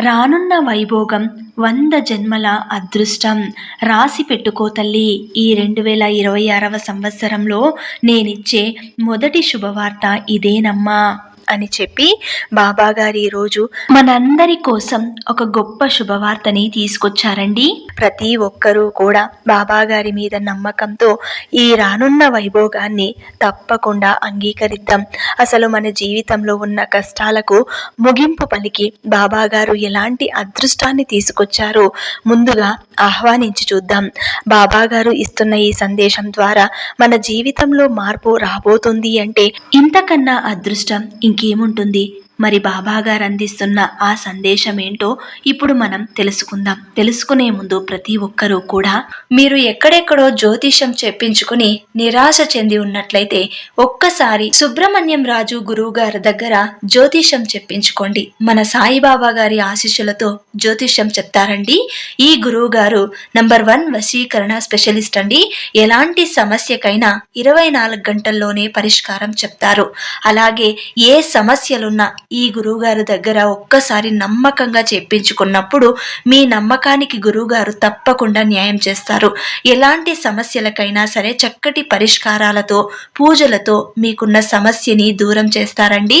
రానున్న వైభోగం వంద జన్మల అదృష్టం. రాసి పెట్టుకో తల్లి. ఈ రెండు వేల ఇరవై ఆరవ సంవత్సరంలో నేనిచ్చే మొదటి శుభవార్త ఇదేనమ్మా. అని చెప్పి బాబాగారి రోజు ఈరోజు మనందరి కోసం ఒక గొప్ప శుభవార్తని తీసుకొచ్చారండి. ప్రతి ఒక్కరూ కూడా బాబాగారి మీద నమ్మకంతో ఈ రానున్న వైభోగాన్ని తప్పకుండా అంగీకరిద్దాం. అసలు మన జీవితంలో ఉన్న కష్టాలకు ముగింపు పలికి బాబాగారు ఎలాంటి అదృష్టాన్ని తీసుకొచ్చారో ముందుగా ఆహ్వానించి చూద్దాం. బాబాగారు ఇస్తున్న ఈ సందేశం ద్వారా మన జీవితంలో మార్పు రాబోతుంది అంటే ఇంతకన్నా అదృష్టం ఇంకేముంటుంది? మరి బాబాగారు అందిస్తున్న ఆ సందేశం ఏంటో ఇప్పుడు మనం తెలుసుకుందాం. తెలుసుకునే ముందు ప్రతి ఒక్కరూ కూడా మీరు ఎక్కడెక్కడో జ్యోతిషం చెప్పించుకుని నిరాశ చెంది ఉన్నట్లయితే ఒక్కసారి సుబ్రహ్మణ్యం రాజు గురువు గారి దగ్గర జ్యోతిషం చెప్పించుకోండి. మన సాయిబాబా గారి ఆశీస్సులతో జ్యోతిషం చెప్తారండి. ఈ గురువు గారు నంబర్ వన్ వశీకరణ స్పెషలిస్ట్ అండి. ఎలాంటి సమస్యకైనా ఇరవై నాలుగు గంటల్లోనే పరిష్కారం చెప్తారు. అలాగే ఏ సమస్యలున్నా ఈ గురువుగారి దగ్గర ఒక్కసారి నమ్మకంగా చెప్పించుకున్నప్పుడు మీ నమ్మకానికి గురువుగారు తప్పకుండా న్యాయం చేస్తారు. ఎలాంటి సమస్యలకైనా సరే చక్కటి పరిష్కారాలతో పూజలతో మీకున్న సమస్యని దూరం చేస్తారండి.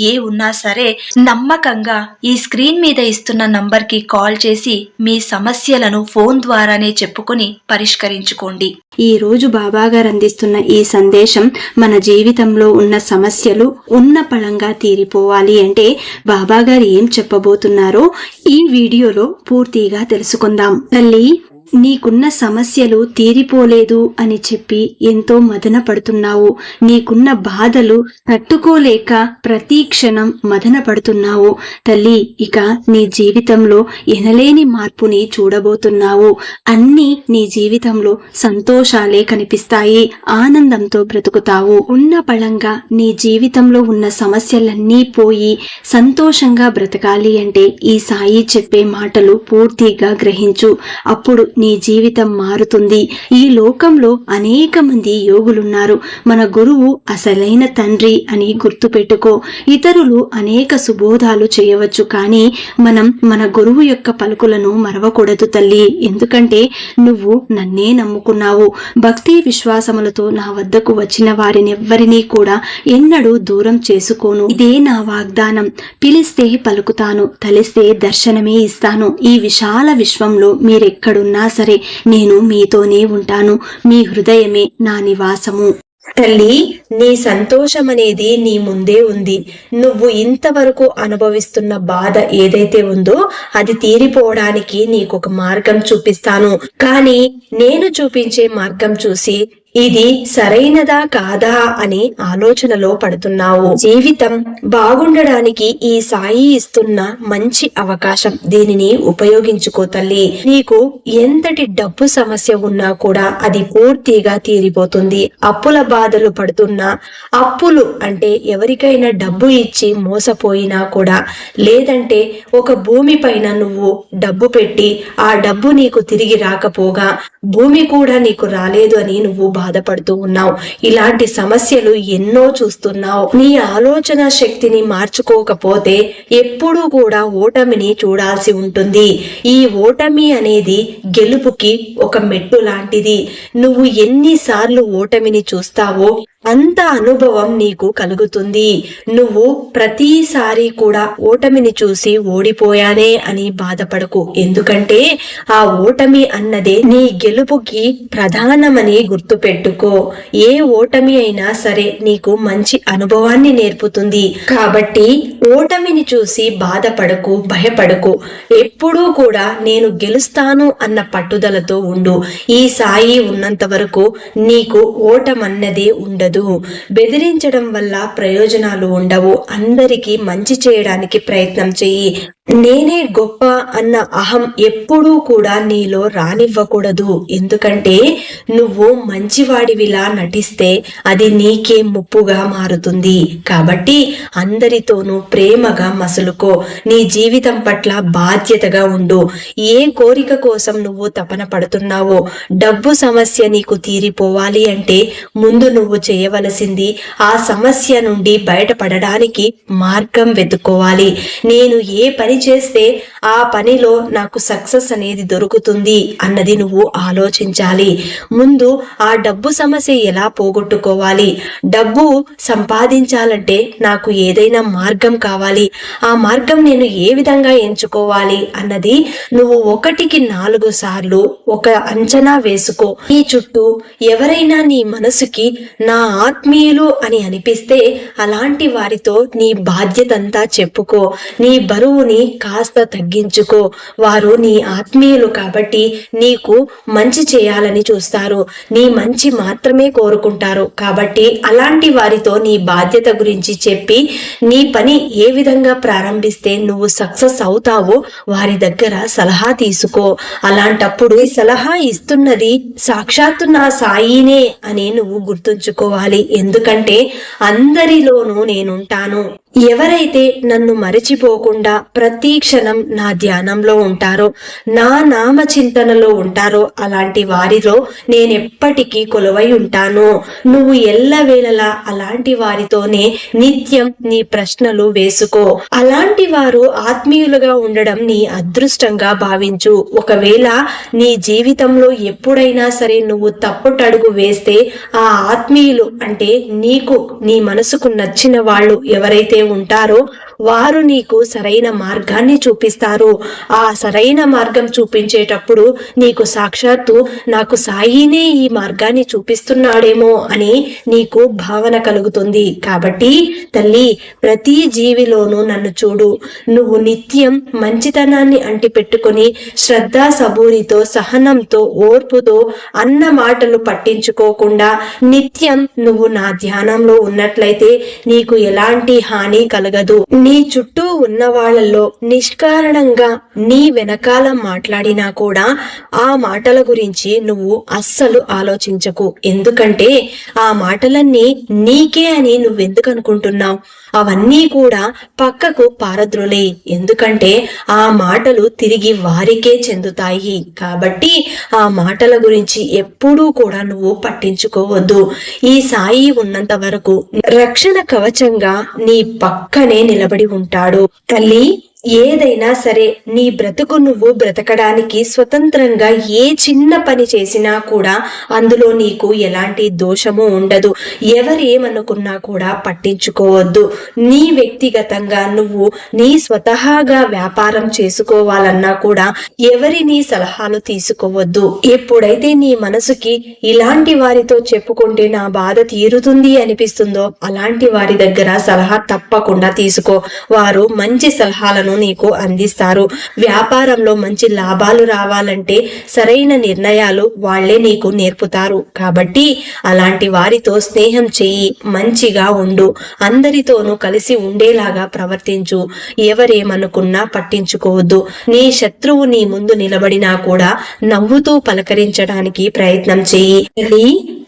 ఏ ఉన్నా సరే నమ్మకంగా ఈ స్క్రీన్ మీద ఇస్తున్న నంబర్కి కాల్ చేసి మీ సమస్యలను ఫోన్ ద్వారానే చెప్పుకొని పరిష్కరించుకోండి. ఈ రోజు బాబా గారు అందిస్తున్న ఈ సందేశం మన జీవితంలో ఉన్న సమస్యలు ఉన్న పళంగా తీరిపోవాలి అంటే బాబాగారు ఏం చెప్పబోతున్నారో ఈ వీడియోలో పూర్తిగా తెలుసుకుందాం. తల్లి నీకున్న సమస్యలు తీరిపోలేదు అని చెప్పి ఎంతో మదన పడుతున్నావు నీకున్న బాధలు తట్టుకోలేక ప్రతి క్షణం మదన పడుతున్నావు తల్లి ఇక నీ జీవితంలో ఎనలేని మార్పుని చూడబోతున్నావు. అన్ని నీ జీవితంలో సంతోషాలే కనిపిస్తాయి. ఆనందంతో బ్రతుకుతావు. ఉన్న పళంగా నీ జీవితంలో ఉన్న సమస్యలన్నీ పోయి సంతోషంగా బ్రతకాలి అంటే ఈ సాయి చెప్పే మాటలు పూర్తిగా గ్రహించు. అప్పుడు నీ జీవితం మారుతుంది. ఈ లోకంలో అనేక మంది యోగులున్నారు. మన గురువు అసలైన తండ్రి అని గుర్తుపెట్టుకో. ఇతరులు అనేక సుబోధాలు చేయవచ్చు కానీ మనం మన గురువు యొక్క పలుకులను మరవకూడదు తల్లి. ఎందుకంటే నువ్వు నన్నే నమ్ముకున్నావు. భక్తి విశ్వాసములతో నా వద్దకు వచ్చిన వారినెవ్వరినీ కూడా ఎన్నడూ దూరం చేసుకోను. ఇదే నా వాగ్దానం. పిలిస్తే పలుకుతాను. తలిస్తే దర్శనమే ఇస్తాను. ఈ విశాల విశ్వంలో మీరెక్కడున్నా సరే నేను మీతోనే ఉంటాను. మీ హృదయమే నా నివాసము. తల్లి నీ సంతోషం అనేది నీ ముందే ఉంది. నువ్వు ఇంతవరకు అనుభవిస్తున్న బాధ ఏదైతే ఉందో అది తీరిపోవడానికి నీకు ఒక మార్గం చూపిస్తాను. కానీ నేను చూపించే మార్గం చూసి ఇది సరైనదా కాదా అని ఆలోచనలో పడుతున్నావు. జీవితం బాగుండడానికి ఈ సాయి ఇస్తున్న మంచి అవకాశం దీనిని ఉపయోగించుకో తల్లి. నీకు ఎంతటి డబ్బు సమస్య ఉన్నా కూడా అది పూర్తిగా తీరిపోతుంది. అప్పుల బాధలు పడుతున్నా అప్పులు అంటే ఎవరికైనా డబ్బు ఇచ్చి మోసపోయినా కూడా లేదంటే ఒక భూమి పైన నువ్వు డబ్బు పెట్టి ఆ డబ్బు నీకు తిరిగి రాకపోగా భూమి కూడా నీకు రాలేదు అని నువ్వు బాధపడుతూ ఉన్నావు. ఇలాంటి సమస్యలు ఎన్నో చూస్తున్నావు. నీ ఆలోచన శక్తిని మార్చుకోకపోతే ఎప్పుడూ కూడా ఓటమిని చూడాల్సి ఉంటుంది. ఈ ఓటమి అనేది గెలుపుకి ఒక మెట్టు లాంటిది నువ్వు ఎన్నిసార్లు ఓటమిని చూస్తావో అంత అనుభవం నీకు కలుగుతుంది. నువ్వు ప్రతిసారి కూడా ఓటమిని చూసి ఓడిపోయానే అని బాధపడకు. ఎందుకంటే ఆ ఓటమి అన్నదే నీ గెలుపుకి ప్రధానమని గుర్తుపెట్టుకో. ఏ ఓటమి అయినా సరే నీకు మంచి అనుభవాన్ని నేర్పుతుంది. కాబట్టి ఓటమిని చూసి బాధపడకు భయపడకు. ఎప్పుడూ కూడా నేను గెలుస్తాను అన్న పట్టుదలతో ఉండు. ఈ సాయి ఉన్నంత వరకు నీకు ఓటమన్నదే ఉండదు. బెదిరించడం వల్ల ప్రయోజనాలు ఉండవు. అందరికీ మంచి చేయడానికి ప్రయత్నం చెయ్యి. నేనే గొప్ప అన్న అహం ఎప్పుడూ కూడా నీలో రానివ్వకూడదు. ఎందుకంటే నువ్వు మంచివాడివిలా నటిస్తే అది నీకే ముప్పుగా మారుతుంది. కాబట్టి అందరితోనూ ప్రేమగా మసులుకో. నీ జీవితం పట్ల బాధ్యతగా ఉండు. ఏ కోరిక కోసం నువ్వు తపన పడుతున్నావో డబ్బు సమస్య నీకు తీరిపోవాలి అంటే ముందు నువ్వు చేయవలసింది. ఆ సమస్య నుండి బయటపడడానికి మార్గం వెతుక్కోవాలి. నేను ఏ పని చేస్తే ఆ పనిలో నాకు సక్సెస్ అనేది దొరుకుతుంది అన్నది నువ్వు ఆలోచించాలి. ముందు ఆ డబ్బు సమస్య ఎలా పోగొట్టుకోవాలి? డబ్బు సంపాదించాలంటే నాకు ఏదైనా మార్గం కావాలి. ఆ మార్గం నేను ఏ విధంగా ఎంచుకోవాలి అన్నది నువ్వు ఒకటికి నాలుగు సార్లు ఒక అంచనా వేసుకో. నీ చుట్టూ ఎవరైనా నీ మనసుకి నా ఆత్మీయులు అని అనిపిస్తే అలాంటి వారితో నీ బాధ్యతంతా చెప్పుకో. నీ బరువుని కాస్త తగ్గించుకో. వారు నీ ఆత్మీయులు కాబట్టి నీకు మంచి చేయాలని చూస్తారు. నీ మంచి మాత్రమే కోరుకుంటారు. కాబట్టి అలాంటి వారితో నీ బాధ్యత గురించి చెప్పి నీ పని ఏ విధంగా ప్రారంభిస్తే నువ్వు సక్సెస్ అవుతావో వారి దగ్గర సలహా తీసుకో. అలాంటప్పుడు సలహా ఇస్తున్నది సాక్షాత్తు నా సాయినే అని నువ్వు గుర్తుంచుకోవాలి. ఎందుకంటే అందరిలోనూ నేనుంటాను. ఎవరైతే నన్ను మరచిపోకుండా ప్రతి క్షణం నా ధ్యానంలో ఉంటారో నా నామ చింతనలో ఉంటారో అలాంటి వారిలో నేనెప్పటికీ కొలువై ఉంటాను. నువ్వు ఎల్లవేళలా అలాంటి వారితోనే నిత్యం నీ ప్రశ్నలు వేసుకో. అలాంటి వారు ఆత్మీయులుగా ఉండడం నీ అదృష్టంగా భావించు. ఒకవేళ నీ జీవితంలో ఎప్పుడైనా సరే నువ్వు తప్పుటడుగు వేస్తే ఆ ఆత్మీయులు అంటే నీకు నీ మనసుకు నచ్చిన వాళ్ళు ఎవరైతే ఉంటారో. వారు నీకు సరైన మార్గాన్ని చూపిస్తారు. ఆ సరైన మార్గం చూపించేటప్పుడు నీకు సాక్షాత్తు నాకు సాయినే ఈ మార్గాన్ని చూపిస్తున్నాడేమో అని నీకు భావన కలుగుతుంది. కాబట్టి తల్లి ప్రతి జీవిలోనూ నన్ను చూడు. నువ్వు నిత్యం మంచితనాన్ని అంటిపెట్టుకొని శ్రద్ధ సబూరితో సహనంతో ఓర్పుతో అన్న మాటలు పట్టించుకోకుండా నిత్యం నువ్వు నా ధ్యానంలో ఉన్నట్లయితే నీకు ఎలాంటి హాని కలగదు. నీ చుట్టూ ఉన్న వాళ్ళల్లో నిష్కారణంగా నీ వెనకాల మాట్లాడినా కూడా ఆ మాటల గురించి నువ్వు అస్సలు ఆలోచించకు. ఎందుకంటే ఆ మాటలన్నీ నీకే అని నువ్వెందుకు అనుకుంటున్నావు అవన్నీ కూడా పక్కకు పారద్రులే. ఎందుకంటే ఆ మాటలు తిరిగి వారికే చెందుతాయి. కాబట్టి ఆ మాటల గురించి ఎప్పుడూ కూడా నువ్వు పట్టించుకోవద్దు. ఈ సాయి ఉన్నంత వరకు రక్షణ కవచంగా నీ పక్కనే నిలబడి ఉంటాడు. తల్లి ఏదైనా సరే నీ బ్రతుకు నువ్వు బ్రతకడానికి స్వతంత్రంగా ఏ చిన్న పని చేసినా కూడా అందులో నీకు ఎలాంటి దోషము ఉండదు. ఎవరేమనుకున్నా కూడా పట్టించుకోవద్దు. నీ వ్యక్తిగతంగా నువ్వు నీ స్వతహాగా వ్యాపారం చేసుకోవాలన్నా కూడా ఎవరి నీ సలహాలు తీసుకోవద్దు. ఎప్పుడైతే నీ మనసుకి ఇలాంటి వారితో చెప్పుకుంటే నా బాధ తీరుతుంది అనిపిస్తుందో అలాంటి వారి దగ్గర సలహా తప్పకుండా తీసుకో. వారు మంచి సలహాలను నీకు అందిస్తారు. వ్యాపారంలో మంచి లాభాలు రావాలంటే సరైన నిర్ణయాలు వాళ్ళే నీకు నేర్పుతారు. కాబట్టి అలాంటి వారితో స్నేహం చెయ్యి మంచిగా ఉండు. అందరితోనూ కలిసి ఉండేలాగా ప్రవర్తించు. ఎవరేమనుకున్నా పట్టించుకోవద్దు. నీ శత్రువు నీ ముందు నిలబడినా కూడా నవ్వుతూ పలకరించడానికి ప్రయత్నం చెయ్యి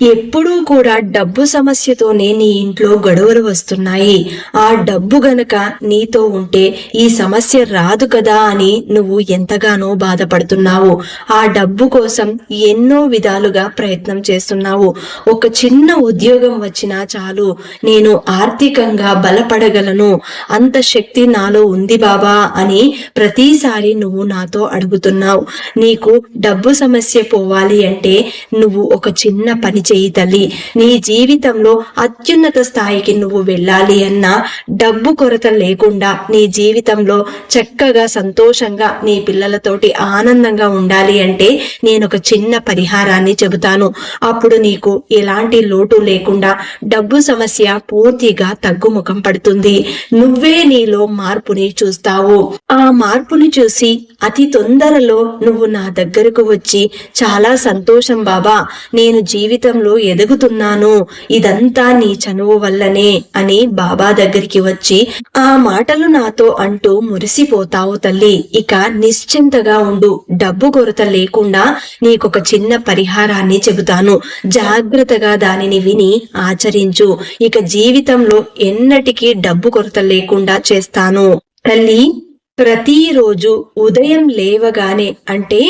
ఎప్పుడూ కూడా డబ్బు సమస్యతోనే నీ ఇంట్లో గొడవలు వస్తున్నాయి. ఆ డబ్బు గనక నీతో ఉంటే ఈ సమస్య సమస్య రాదు కదా అని నువ్వు ఎంతగానో బాధపడుతున్నావు. ఆ డబ్బు కోసం ఎన్నో విధాలుగా ప్రయత్నం చేస్తున్నావు. ఒక చిన్న ఉద్యోగం వచ్చినా చాలు. నేను ఆర్థికంగా బలపడగలను. అంత శక్తి నాలో ఉంది బాబా అని ప్రతిసారి నువ్వు నాతో అడుగుతున్నావు. నీకు డబ్బు సమస్య పోవాలి అంటే నువ్వు ఒక చిన్న పని చేయి తల్లి. నీ జీవితంలో అత్యున్నత స్థాయికి నువ్వు వెళ్ళాలి అన్న డబ్బు కొరత లేకుండా నీ జీవితంలో చక్కగా సంతోషంగా నీ పిల్లలతోటి ఆనందంగా ఉండాలి అంటే నేను ఒక చిన్న పరిహారాన్ని చెబుతాను. అప్పుడు నీకు ఎలాంటి లోటు లేకుండా డబ్బు సమస్య పూర్తిగా తగ్గుముఖం పడుతుంది. నువ్వే నీలో మార్పుని చూస్తావు. ఆ మార్పుని చూసి అతి తొందరలో నువ్వు నా దగ్గరకు వచ్చి చాలా సంతోషం బాబా నేను జీవితంలో ఎదుగుతున్నాను. ఇదంతా నీ చనువు వల్లనే అని బాబా దగ్గరికి వచ్చి ఆ మాటలు నాతో అంటూ మురిసిపోతావు తల్లి. ఇక నిశ్చింతగా ఉండు. డబ్బు కొరత లేకుండా నీకొక చిన్న పరిహారాన్ని చెబుతాను. జాగ్రత్తగా దానిని విని ఆచరించు. ఇక జీవితంలో ఎన్నటికీ డబ్బు కొరత లేకుండా చేస్తాను. తల్లి ప్రతిరోజు ఉదయం లేవగానే అంటే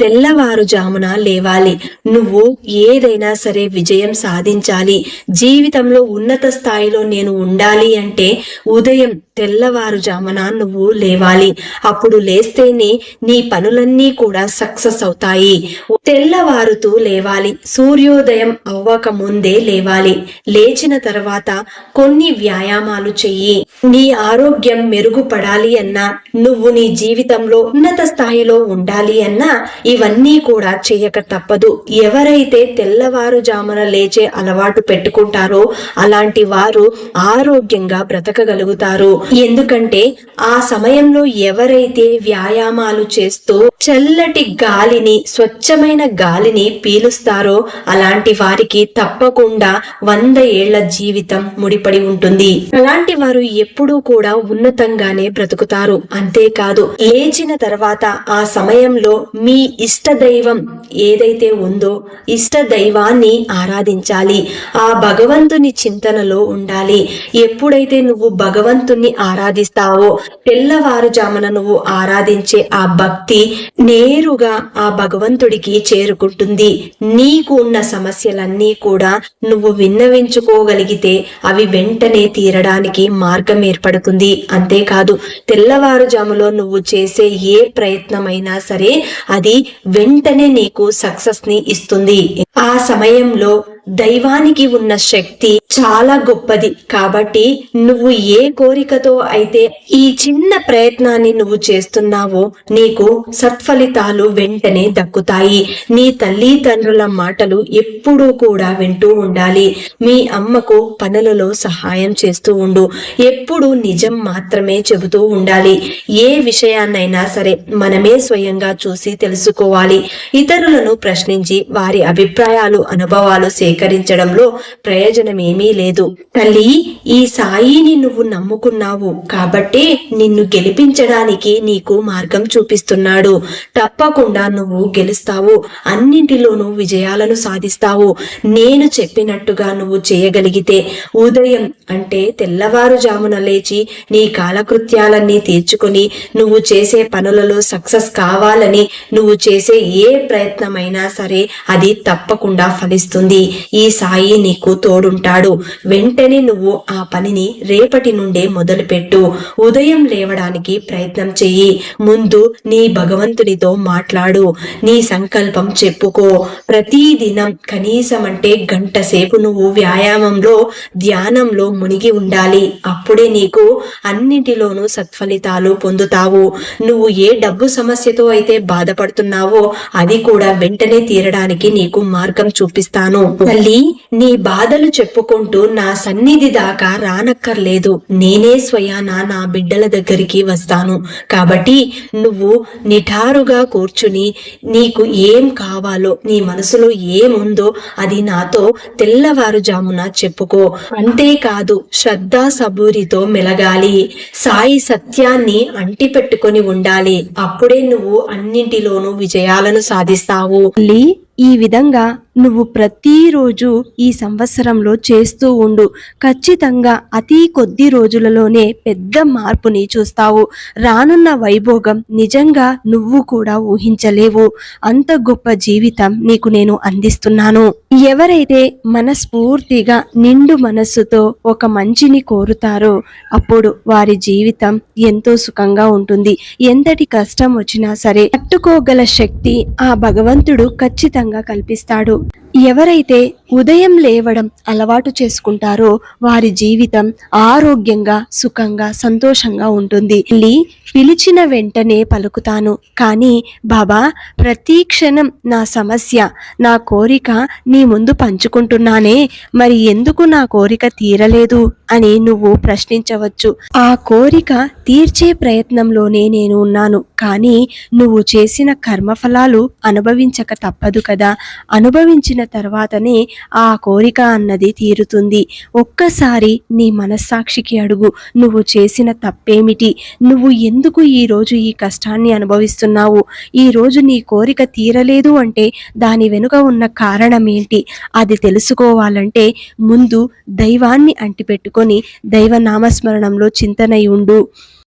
తెల్లవారుజామున లేవాలి. నువ్వు ఏదైనా సరే విజయం సాధించాలి. జీవితంలో ఉన్నత స్థాయిలో నేను ఉండాలి అంటే ఉదయం తెల్లవారుజామున నువ్వు లేవాలి. అప్పుడు లేస్తేనే నీ పనులన్నీ కూడా సక్సెస్ అవుతాయి. తెల్లవారుతూ లేవాలి. సూర్యోదయం అవ్వక ముందే లేవాలి. లేచిన తర్వాత కొన్ని వ్యాయామాలు చెయ్యి. నీ ఆరోగ్యం మెరుగుపడాలి అన్నా నువ్వు నీ జీవితంలో ఉన్నత స్థాయిలో ఉండాలి అన్నా ఇవన్నీ కూడా చేయక తప్పదు. ఎవరైతే తెల్లవారుజామున లేచే అలవాటు పెట్టుకుంటారో అలాంటి వారు ఆరోగ్యంగా బ్రతకగలుగుతారు. ఎందుకంటే ఆ సమయంలో ఎవరైతే వ్యాయామాలు చేస్తూ చల్లటి గాలిని స్వచ్ఛమైన గాలిని పీలుస్తారో అలాంటి వారికి తప్పకుండా వంద ఏళ్ళ జీవితం ముడిపడి ఉంటుంది. అలాంటి వారు ఎప్పుడూ కూడా ఉన్నతంగానే బ్రతుకుతారు. అంతేకాదు లేచిన తర్వాత ఆ సమయంలో మీ ఇష్ట దైవం ఏదైతే ఉందో ఇష్ట దైవాన్ని ఆరాధించాలి. ఆ భగవంతుని చింతనలో ఉండాలి. ఎప్పుడైతే నువ్వు భగవంతుని ఆరాధిస్తావో తెల్లవారుజామున నువ్వు ఆరాధించే ఆ భక్తి నేరుగా ఆ భగవంతుడికి చేరుకుంటుంది. నీకు ఉన్న సమస్యలన్నీ కూడా నువ్వు విన్నవించుకోగలిగితే అవి వెంటనే తీరడానికి మార్గం ఏర్పడుతుంది. అంతేకాదు తెల్లవారు తెల్లవారుజాములో నువ్వు చేసే ఏ ప్రయత్నమైనా సరే అది వెంటనే నీకు సక్సెస్ని ఇస్తుంది. ఆ సమయంలో దైవానికి ఉన్న శక్తి చాలా గొప్పది. కాబట్టి నువ్వు ఏ కోరికతో అయితే ఈ చిన్న ప్రయత్నాన్ని నువ్వు చేస్తున్నావో నీకు సత్ఫలితాలు వెంటనే దక్కుతాయి. నీ తల్లిదండ్రుల మాటలు ఎప్పుడూ కూడా వింటూ ఉండాలి. మీ అమ్మకు పనులలో సహాయం చేస్తూ ఉండు. ఎప్పుడు నిజం మాత్రమే చెబుతూ ఉండాలి. ఏ విషయాన్నైనా సరే మనమే స్వయంగా చూసి తెలుసుకోవాలి. ఇతరులను ప్రశ్నించి వారి అభిప్రాయాలు అనుభవాలు సేకరించడంలో ప్రయోజనం ఏమీ లేదు. తల్లి ఈ సాయిని నువ్వు నమ్ముకున్నావు. కాబట్టే నిన్ను గెలిపించడానికి నీకు మార్గం చూపిస్తున్నాడు. తప్పకుండా నువ్వు గెలుస్తావు. అన్నింటిలోనూ విజయాలను సాధిస్తావు. నేను చెప్పినట్టుగా నువ్వు చేయగలిగితే ఉదయం అంటే తెల్లవారుజామున లేచి నీ కాలకృత్యాలన్నీ తీర్చుకొని నువ్వు చేసే పనులలో సక్సెస్ కావాలని నువ్వు చేసే ఏ ప్రయత్నమైనా సరే అది తప్పకుండా ఫలిస్తుంది. ఈ సాయి నీకు తోడుంటాడు. వెంటనే నువ్వు ఆ పనిని రేపటి నుండే మొదలుపెట్టు. ఉదయం లేవడానికి ప్రయత్నం చెయ్యి. ముందు నీ భగవంతునితో మాట్లాడు. నీ సంకల్పం చెప్పుకో. ప్రతిదినం కనీసం అంటే గంట సేపు నువ్వు వ్యాయామంలో ధ్యానంలో మునిగి ఉండాలి. అప్పుడే నీకు అన్నింటిలోనూ సత్ఫలితాలు పొందుతావు. నువ్వు ఏ డబ్బు సమస్యతో అయితే బాధపడుతున్నావో అది కూడా వెంటనే తీరడానికి నీకు మార్గం చూపిస్తాను. తల్లి నీ బాధలు చెప్పుకుంటూ నా సన్నిధి దాకా రానక్కర్లేదు. నేనే స్వయాన నా బిడ్డల దగ్గరికి వస్తాను. కాబట్టి నువ్వు నిఠారుగా కూర్చుని నీకు ఏం కావాలో నీ మనసులో ఏముందో అది నాతో తెల్లవారుజామున చెప్పుకో. అంతేకాదు శ్రద్ధా సబూరితో మెలగాలి. సాయి సత్యాన్ని అంటిపెట్టుకొని ఉండాలి. అప్పుడే నువ్వు అన్నింటిలోనూ విజయాలను సాధిస్తావు. ఈ విధంగా నువ్వు ప్రతిరోజు ఈ సంవత్సరంలో చేస్తూ ఉండు. ఖచ్చితంగా అతి కొద్ది రోజులలోనే పెద్ద మార్పుని చూస్తావు. రానున్న వైభోగం నిజంగా నువ్వు కూడా ఊహించలేవు. అంత గొప్ప జీవితం నీకు నేను అందిస్తున్నాను. ఎవరైతే మనస్ఫూర్తిగా నిండు మనస్సుతో ఒక మంచిని కోరుతారో అప్పుడు వారి జీవితం ఎంతో సుఖంగా ఉంటుంది. ఎంతటి కష్టం వచ్చినా సరే తట్టుకోగల శక్తి ఆ భగవంతుడు ఖచ్చితంగా కల్పిస్తాడు. ఎవరైతే ఉదయం లేవడం అలవాటు చేసుకుంటారో వారి జీవితం ఆరోగ్యంగా సుఖంగా సంతోషంగా ఉంటుంది. లీ పిలిచిన వెంటనే పలుకుతాను. కానీ బాబా ప్రతి క్షణం నా సమస్య నా కోరిక నీ ముందు పంచుకుంటున్నానే. మరి ఎందుకు నా కోరిక తీరలేదు అని నువ్వు ప్రశ్నించవచ్చు. ఆ కోరిక తీర్చే ప్రయత్నంలోనే నేను ఉన్నాను. కానీ నువ్వు చేసిన కర్మఫలాలు అనుభవించక తప్పదు కదా. అనుభవించిన తర్వాతనే ఆ కోరిక అన్నది తీరుతుంది. ఒక్కసారి నీ మనస్సాక్షికి అడుగు. నువ్వు చేసిన తప్పేమిటి? నువ్వు ఎందుకు ఈ రోజు ఈ కష్టాన్ని అనుభవిస్తున్నావు? ఈ రోజు నీ కోరిక తీరలేదు అంటే దాని వెనుక ఉన్న కారణం ఏంటి? అది తెలుసుకోవాలంటే ముందు దైవాన్ని అంటిపెట్టుకొని దైవ నామస్మరణంలో చింతనై ఉండు.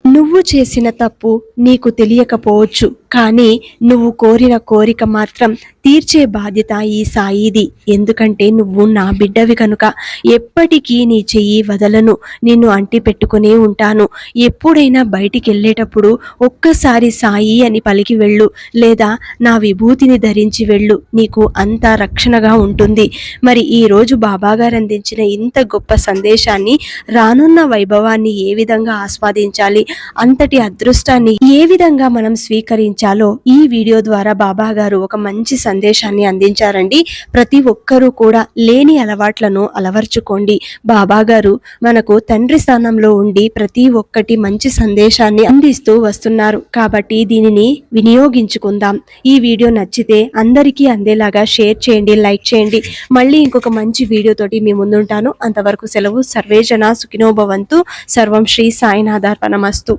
నువ్వు చేసిన తప్పు నీకు తెలియకపోవచ్చు. కానీ నువ్వు కోరిన కోరిక మాత్రం తీర్చే బాధ్యత ఈ సాయిది. ఎందుకంటే నువ్వు నా బిడ్డవి కనుక ఎప్పటికీ నీ చెయ్యి వదలను. నిన్ను అంటి పెట్టుకునే ఉంటాను. ఎప్పుడైనా బయటికి వెళ్ళేటప్పుడు ఒక్కసారి సాయి అని పలికి వెళ్ళు. లేదా నా విభూతిని ధరించి వెళ్ళు. నీకు అంతా రక్షణగా ఉంటుంది. మరి ఈ రోజు బాబాగారు అందించిన ఇంత గొప్ప సందేశాన్ని రానున్న వైభవాన్ని ఏ విధంగా ఆస్వాదించాలి? అంతటి అదృష్టాన్ని ఏ విధంగా మనం స్వీకరించాలో ఈ వీడియో ద్వారా బాబాగారు ఒక మంచి సందేశాన్ని అందించారండి. ప్రతి ఒక్కరూ కూడా లేని అలవాట్లను అలవర్చుకోండి. బాబా గారు మనకు తండ్రి స్థానంలో ఉండి ప్రతి ఒక్కటి మంచి సందేశాన్ని అందిస్తూ వస్తున్నారు. కాబట్టి దీనిని వినియోగించుకుందాం. ఈ వీడియో నచ్చితే అందరికీ అందేలాగా షేర్ చేయండి లైక్ చేయండి. మళ్ళీ ఇంకొక మంచి వీడియోతోటి మీ ముందుంటాను. అంతవరకు సెలవు. సర్వేజన సుఖినోభవంతు సర్వం శ్రీ సాయినాథార్పణమస్తు.